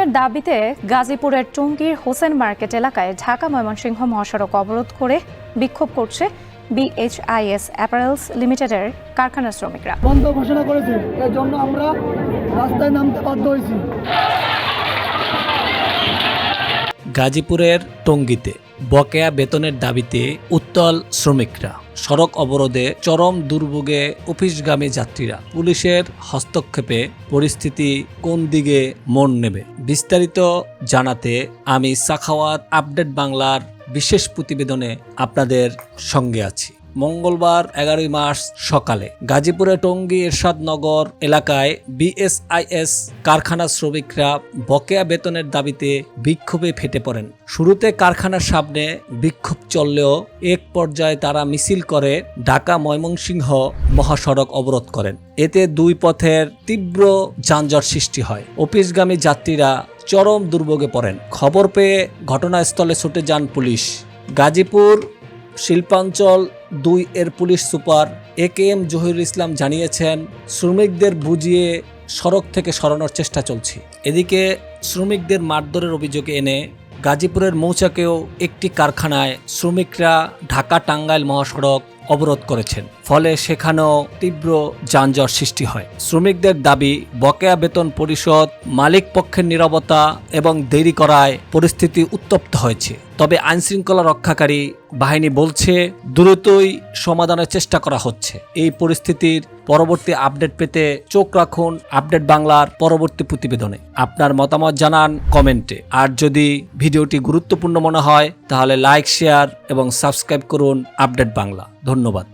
এর দাবিতে গাজীপুরের টুঙ্গির হোসেন মার্কেট এলাকায় ঢাকা ময়মনসিংহ মহাসড়ক অবরোধ করে বিক্ষোভ করছে বিএইচআইএস অ্যাপারেলস লিমিটেডের কারখানা শ্রমিকরা। বন্ধ ঘোষণা করেছে। এর জন্য আমরা রাস্তায় নামতে বাধ্য হয়েছি। গাজীপুরের টঙ্গীতে বকেয়া বেতনের দাবিতে উত্তল শ্রমিকরা। সড়ক অবরোধে চরম দুর্ভোগে অফিসগামী যাত্রীরা। পুলিশের হস্তক্ষেপে পরিস্থিতি কোন দিকে মন নেবে? বিস্তারিত জানাতে আমি সাখাওয়াত আপডেট বাংলার বিশেষ প্রতিবেদনে আপনাদের সঙ্গে আছি। মঙ্গলবার এগারোই মার্চ সকালে গাজীপুরের টঙ্গী এরশাদনগর এলাকায় বিএসআইএস কারখানা শ্রমিকরা বকেয়া বেতনের দাবিতে বিক্ষোভে ফেটে পড়েন। শুরুতে কারখানার সামনে বিক্ষোভ চললেও এক পর্যায়ে তারা মিছিল করে ঢাকা ময়মনসিংহ মহাসড়ক অবরোধ করেন। এতে দুই পথের তীব্র যানজট সৃষ্টি হয়। অফিসগামী যাত্রীরা চরম দুর্ভোগে পড়েন। খবর পেয়ে ঘটনাস্থলে ছুটে যান পুলিশ। গাজীপুর শিল্পাঞ্চল দুই এর police super A K M Zahirul Islam জানিয়েছেন, শ্রমিকদের বুঝিয়ে সড়ক থেকে সরানোর চেষ্টা চলছে। এদিকে শ্রমিকদের মারধরের অভিযোগে এনে গাজীপুরের মৌচাকেও একটি কারখানায় শ্রমিকরা ঢাকা টাঙ্গাইল মহাসড়ক অবরোধ করেছেন। ফলে সেখানেও তীব্র যানজট সৃষ্টি হয়। শ্রমিকদের দাবি, বকেয়া বেতন পরিশোধ, মালিক পক্ষের নিরবতা এবং দেরি করায় পরিস্থিতি উত্তপ্ত হয়েছে। তবে আইনশৃঙ্খলা রক্ষাকারী বাহিনী বলছে, দ্রুতই সমাধানের চেষ্টা করা হচ্ছে। এই পরিস্থিতির পরবর্তী আপডেট পেতে চোখ রাখুন আপডেট বাংলার পরবর্তী প্রতিবেদনে। আপনার মতামত জানান কমেন্টে। আর যদি ভিডিওটি গুরুত্বপূর্ণ মনে হয়, তাহলে লাইক, শেয়ার এবং সাবস্ক্রাইব করুন আপডেট বাংলা। ধন্যবাদ।